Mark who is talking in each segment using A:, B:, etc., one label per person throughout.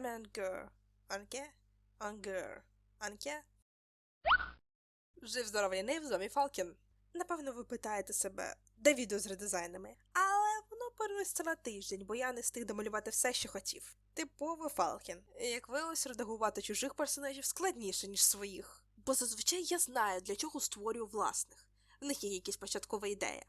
A: саме Ангер. Анке? Ангер. Анке? Жив здоровий не в Фалкін. Напевно, ви питаєте себе, де відео з редизайнами. Але воно переноситься на тиждень, бо я не встиг домалювати все, що хотів. Типовий Фалкін. Як виявилось, редагувати чужих персонажів складніше, ніж своїх. Бо зазвичай я знаю, для чого створюю власних. В них є якась початкова ідея.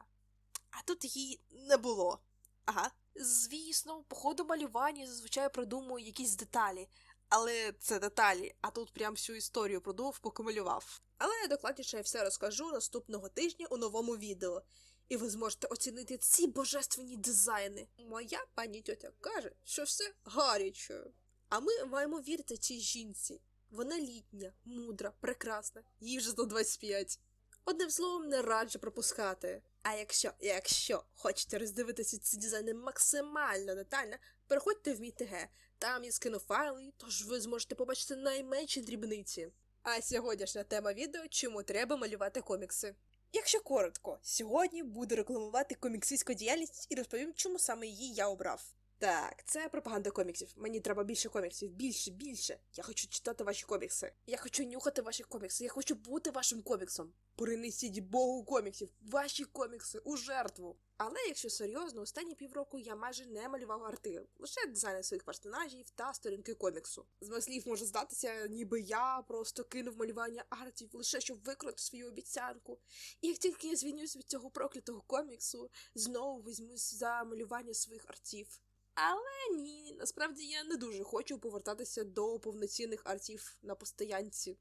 A: А тут її не було. Ага. Звісно, по ходу малювання зазвичай придумую якісь деталі, але це деталі, а тут прям всю історію продумав, поки малював. Але я докладніше все розкажу наступного тижня у новому відео, і ви зможете оцінити ці божественні дизайни. Моя пані тьотя каже, що все гаряче. А ми маємо вірити цій жінці. Вона літня, мудра, прекрасна, їй вже 125. Одним словом, не раджу пропускати. А якщо, якщо хочете роздивитися ці дизайни максимально детально, переходьте в мій ТГ. Там я скину файли, тож ви зможете побачити найменші дрібниці. А сьогоднішня тема відео чому треба малювати комікси. Якщо коротко, сьогодні буду рекламувати коміксистську діяльність і розповім, чому саме її я обрав. Так, це пропаганда коміксів. Мені треба більше коміксів, більше, більше. Я хочу читати ваші комікси. Я хочу нюхати ваші комікси. Я хочу бути вашим коміксом. Принесіть Богу коміксів, ваші комікси у жертву. Але якщо серйозно, останні півроку я майже не малював арти, лише дизайни своїх персонажів та сторінки коміксу. З моїх слів може здатися, ніби я просто кинув малювання артів лише щоб виконати свою обіцянку. І як тільки я звільнюсь від цього проклятого коміксу, знову візьмусь за малювання своїх артів. Але ні, насправді я не дуже хочу повертатися до повноцінних артів на постоянці.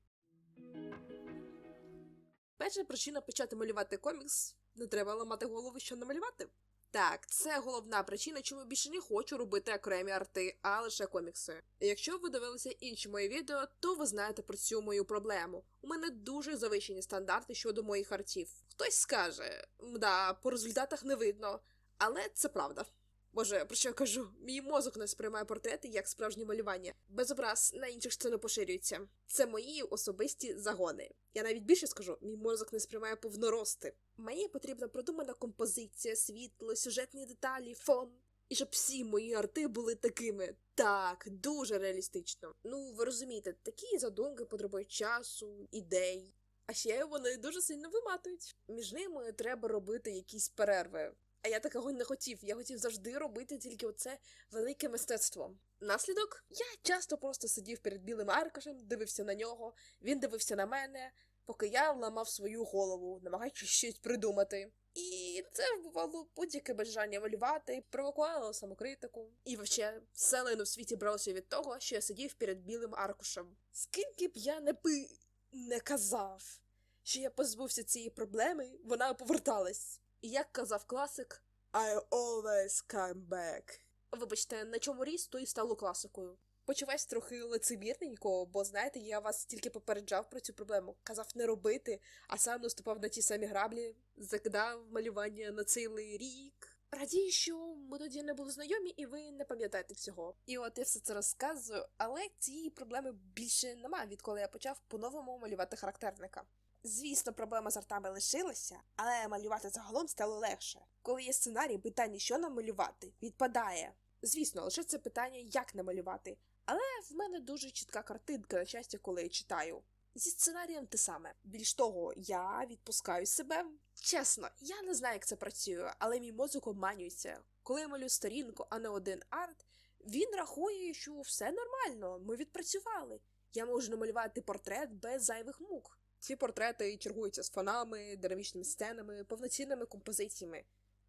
A: Перша причина почати малювати комікс не треба ламати голову, що намалювати. Так, це головна причина, чому більше не хочу робити окремі арти, а лише комікси. Якщо ви дивилися інші мої відео, то ви знаєте про цю мою проблему. У мене дуже завищені стандарти щодо моїх артів. Хтось скаже, да, по результатах не видно, але це правда. Боже, про що я кажу? Мій мозок не сприймає портрети як справжнє малювання. Без образ на інших це не поширюється. Це мої особисті загони. Я навіть більше скажу, мій мозок не сприймає повнорости. Мені потрібна продумана композиція, світло, сюжетні деталі, фон. І щоб всі мої арти були такими. Так, дуже реалістично. Ну, ви розумієте, такі задумки потребують часу, ідей. А ще вони дуже сильно виматують. Між ними треба робити якісь перерви. А я такого не хотів. Я хотів завжди робити тільки оце велике мистецтво. Наслідок я часто просто сидів перед білим аркашем, дивився на нього, він дивився на мене, поки я ламав свою голову, намагаючись щось придумати. І це вбивало будь-яке бажання малювати, провокувало самокритику. І вообще, селен у світі брався від того, що я сидів перед білим аркушем. Скільки б я не пи не казав, що я позбувся цієї проблеми, вона поверталась. І як казав класик, I always come back. Вибачте, на чому ріс, то і стало класикою. Почуваюсь трохи лицемірненько, бо знаєте, я вас тільки попереджав про цю проблему, казав не робити, а сам наступав на ті самі граблі, закидав малювання на цілий рік. Радію, що ми тоді не були знайомі, і ви не пам'ятаєте всього. І от я все це розказую, але цієї проблеми більше немає, відколи я почав по-новому малювати характерника. Звісно, проблема з артами лишилася, але малювати загалом стало легше. Коли є сценарій, питання, що намалювати, відпадає. Звісно, лише це питання, як намалювати. Але в мене дуже чітка картинка на щастя, коли я читаю. Зі сценарієм те саме. Більш того, я відпускаю себе. Чесно, я не знаю, як це працює, але мій мозок обманюється. Коли я малюю сторінку, а не один арт, він рахує, що все нормально, ми відпрацювали. Я можу намалювати портрет без зайвих мук. Ці портрети чергуються з фонами, динамічними сценами, повноцінними композиціями.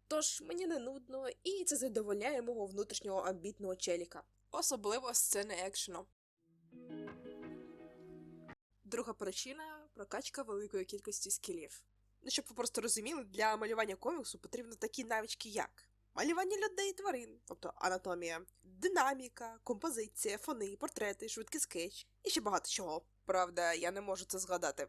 A: Тож мені не нудно, і це задовольняє мого внутрішнього амбітного челіка, особливо сцени екшену. Друга причина прокачка великої кількості скілів. Ну, щоб ви просто розуміли, для малювання коміксу потрібні такі навички, як малювання людей і тварин, тобто анатомія, динаміка, композиція, фони, портрети, швидкий скетч і ще багато чого. Правда, я не можу це згадати.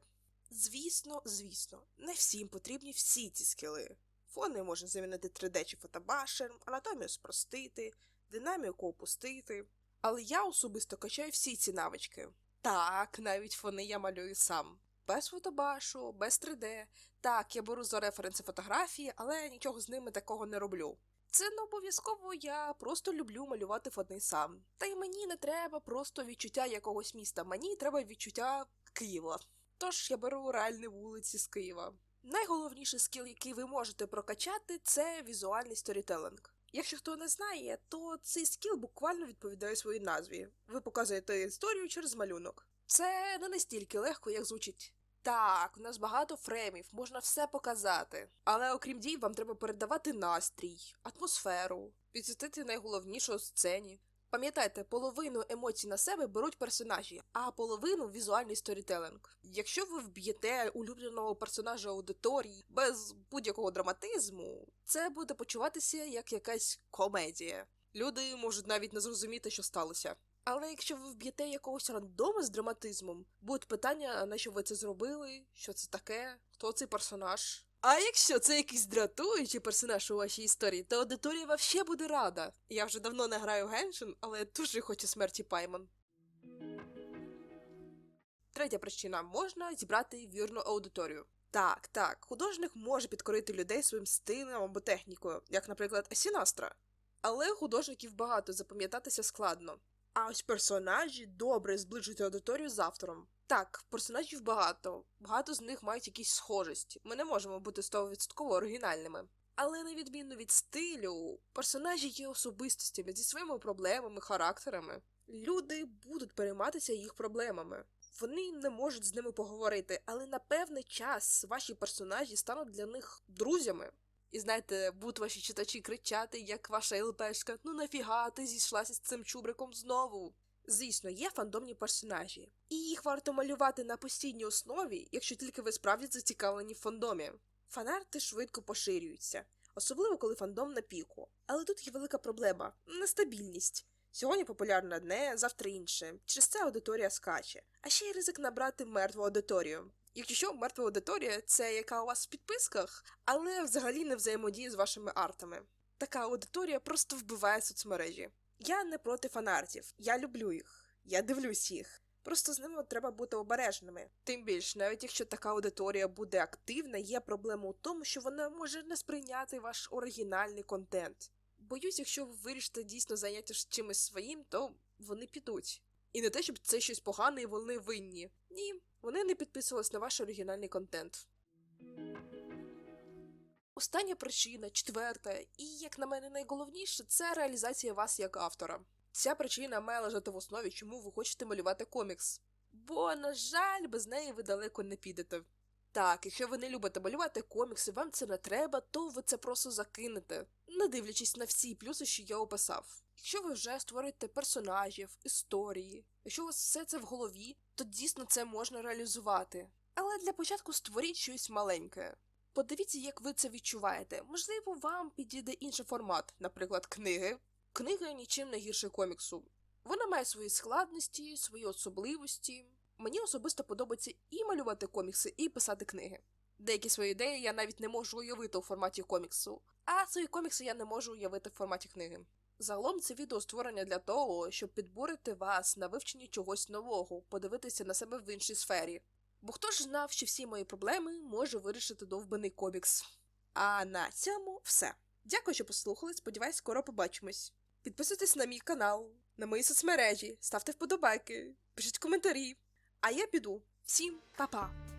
A: Звісно, звісно, не всім потрібні всі ці скіли. Фони можна замінити 3D чи фотобашем, анатомію спростити, динаміку опустити. Але я особисто качаю всі ці навички. Так, навіть фони я малюю сам. Без фотобашу, без 3D. Так, я беру за референси фотографії, але нічого з ними такого не роблю. Це не обов'язково я просто люблю малювати фони сам. Та й мені не треба просто відчуття якогось міста, мені треба відчуття Києва. Тож я беру реальні вулиці з Києва. Найголовніший скіл, який ви можете прокачати, це візуальний сторітелинг. Якщо хто не знає, то цей скіл буквально відповідає своїй назві. Ви показуєте історію через малюнок. Це не настільки легко, як звучить. Так, у нас багато фреймів, можна все показати. Але окрім дій, вам треба передавати настрій, атмосферу, підсвітити найголовніше у сцені. Пам'ятайте, половину емоцій на себе беруть персонажі, а половину візуальний сторітелинг. Якщо ви вб'єте улюбленого персонажа аудиторії без будь-якого драматизму, це буде почуватися як якась комедія. Люди можуть навіть не зрозуміти, що сталося. Але якщо ви вб'єте якогось рандома з драматизмом, будуть питання, на що ви це зробили, що це таке, хто цей персонаж. А якщо це якийсь дратуючий персонаж у вашій історії, то аудиторія вообще буде рада. Я вже давно не граю Геншин, але дуже хочу смерті Паймон. Третя причина можна зібрати вірну аудиторію. Так, так, художник може підкорити людей своїм стилем або технікою, як, наприклад, Асінастра. Але художників багато запам'ятатися складно. А ось персонажі добре зближують аудиторію з автором. Так, персонажів багато, багато з них мають якісь схожості. Ми не можемо бути 100% оригінальними. Але на відміну від стилю, персонажі є особистостями зі своїми проблемами, характерами. Люди будуть перейматися їх проблемами. Вони не можуть з ними поговорити, але на певний час ваші персонажі стануть для них друзями. І знаєте, будуть ваші читачі кричати, як ваша ЛПшка, ну нафіга ти зійшлася з цим чубриком знову. Звісно, є фандомні персонажі, і їх варто малювати на постійній основі, якщо тільки ви справді зацікавлені в фандомі. Фанарти швидко поширюються, особливо коли фандом на піку. Але тут є велика проблема нестабільність. Сьогодні популярне одне, завтра інше. Через це аудиторія скаче. А ще є ризик набрати мертву аудиторію. Якщо що, мертва аудиторія це яка у вас в підписках, але взагалі не взаємодіє з вашими артами. Така аудиторія просто вбиває соцмережі. Я не проти фанартів, я люблю їх, я дивлюсь їх. Просто з ними треба бути обережними. Тим більше, навіть якщо така аудиторія буде активна, є проблема у тому, що вона може не сприйняти ваш оригінальний контент. Боюсь, якщо ви вирішите дійсно зайнятися чимось своїм, то вони підуть. І не те, щоб це щось погане і вони винні. Ні, вони не підписувались на ваш оригінальний контент. Остання причина, четверта, і, як на мене, найголовніше, це реалізація вас як автора. Ця причина має лежати в основі, чому ви хочете малювати комікс. Бо, на жаль, без неї ви далеко не підете. Так, якщо ви не любите малювати комікси, вам це не треба, то ви це просто закинете, не дивлячись на всі плюси, що я описав. Якщо ви вже створюєте персонажів, історії, якщо у вас все це в голові, то дійсно це можна реалізувати. Але для початку створіть щось маленьке. Подивіться, як ви це відчуваєте. Можливо, вам підійде інший формат, наприклад, книги. Книга нічим не гірше коміксу. Вона має свої складності, свої особливості. Мені особисто подобається і малювати комікси, і писати книги. Деякі свої ідеї я навіть не можу уявити у форматі коміксу, а свої комікси я не можу уявити в форматі книги. Загалом це відео створення для того, щоб підбурити вас на вивченні чогось нового, подивитися на себе в іншій сфері. Бо хто ж знав, що всі мої проблеми може вирішити довбаний комікс. А на цьому все. Дякую, що послухали. Сподіваюсь, скоро побачимось. Підписуйтесь на мій канал, на мої соцмережі, ставте вподобайки, пишіть коментарі. А я піду. Всім па-па!